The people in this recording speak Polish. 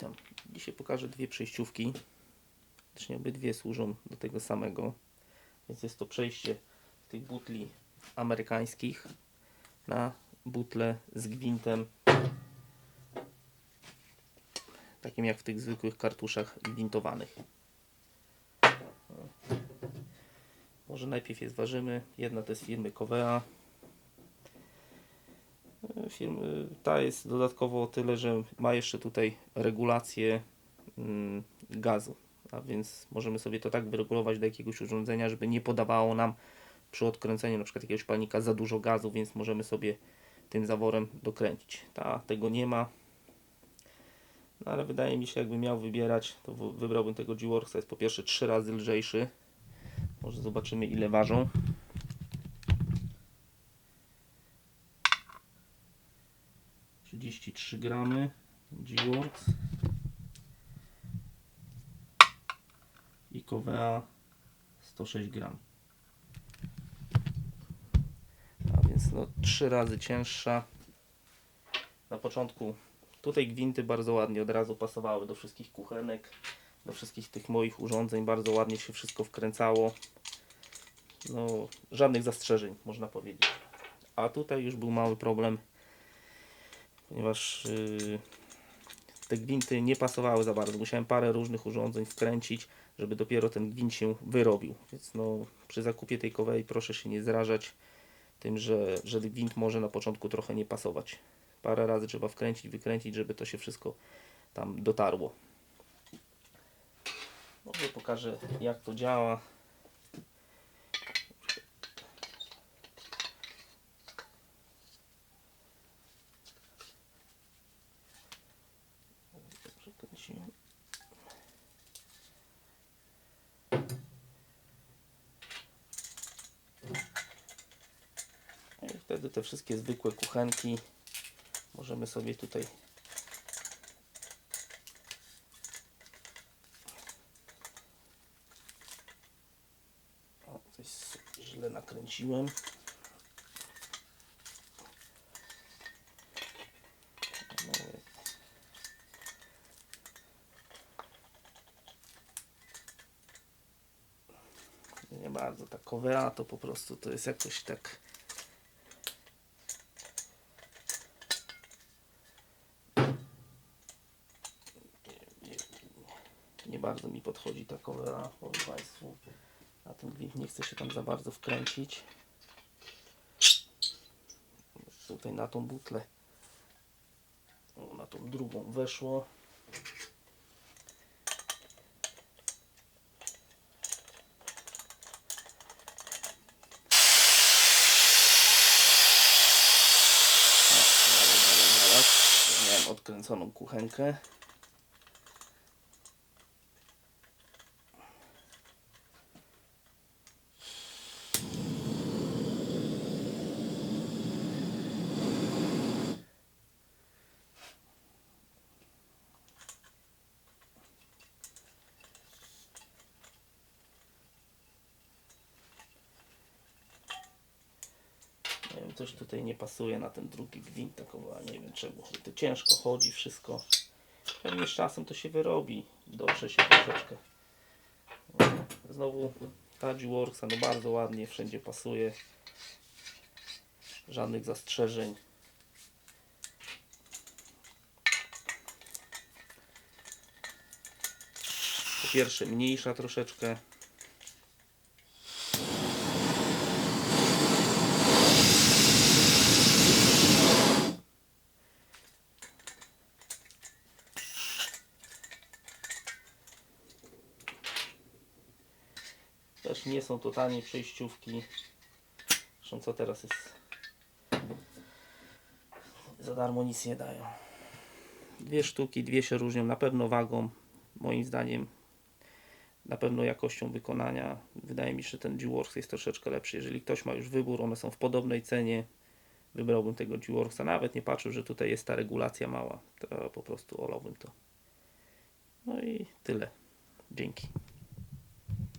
witam. Dzisiaj pokażę dwie przejściówki. Zresztą obydwie służą do tego samego. Więc jest to przejście tych butli amerykańskich na butle z gwintem. Takim jak w tych zwykłych kartuszach gwintowanych. Może najpierw je zważymy. Jedna to jest firmy Covea. Firmy, ta jest dodatkowo o tyle, że ma jeszcze tutaj regulację mm, gazu. A więc możemy sobie to tak wyregulować do jakiegoś urządzenia, żeby nie podawało nam przy odkręceniu na przykład jakiegoś palnika za dużo gazu, więc możemy sobie tym zaworem dokręcić. Ta tego nie ma. No ale wydaje mi się, jakbym miał wybierać, to wybrałbym tego G-Worksa. Jest po pierwsze trzy razy lżejszy. Może zobaczymy ile ważą. Trzydzieści trzy gramy G-Works i Covea 106 gram. A więc no trzy razy cięższa. Na początku tutaj gwinty bardzo ładnie od razu pasowały do wszystkich kuchenek, do wszystkich tych moich urządzeń. Bardzo ładnie się wszystko wkręcało. No, żadnych zastrzeżeń, można powiedzieć. A tutaj już był mały problem, ponieważ yy, te gwinty nie pasowały za bardzo. Musiałem parę różnych urządzeń wkręcić, żeby dopiero ten gwint się wyrobił. Więc no, przy zakupie tej kowei proszę się nie zrażać tym, że, że gwint może na początku trochę nie pasować. Parę razy trzeba wkręcić, wykręcić, żeby to się wszystko tam dotarło. Może pokażę jak to działa. Wtedy te wszystkie zwykłe kuchenki możemy sobie tutaj o, coś źle nakręciłem. Nie bardzo ta covera to po prostu to jest jakoś tak nie bardzo mi podchodzi ta covera, powiem Państwu. Na ten gwint nie chcę się tam za bardzo wkręcić. Tutaj na tą butlę, na tą drugą weszło. Odkręconą kuchenkę. Coś tutaj nie pasuje na ten drugi gwint, takowa, nie wiem czemu. To ciężko chodzi wszystko. Pewnie z czasem to się wyrobi. Dobrze się troszeczkę. Znowu Taji Worksa, no bardzo ładnie, wszędzie pasuje. Żadnych zastrzeżeń. Po pierwsze mniejsza troszeczkę. Też nie są to tanie przejściówki. Zresztą co teraz jest? Za darmo nic nie dają. Dwie sztuki, dwie się różnią na pewno wagą, moim zdaniem. Na pewno jakością wykonania. Wydaje mi się, że ten G-Works jest troszeczkę lepszy. Jeżeli ktoś ma już wybór, one są w podobnej cenie. Wybrałbym tego G-Worksa. Nawet nie patrzył, że tutaj jest ta regulacja mała. To po prostu olałbym to. No i tyle. Dzięki.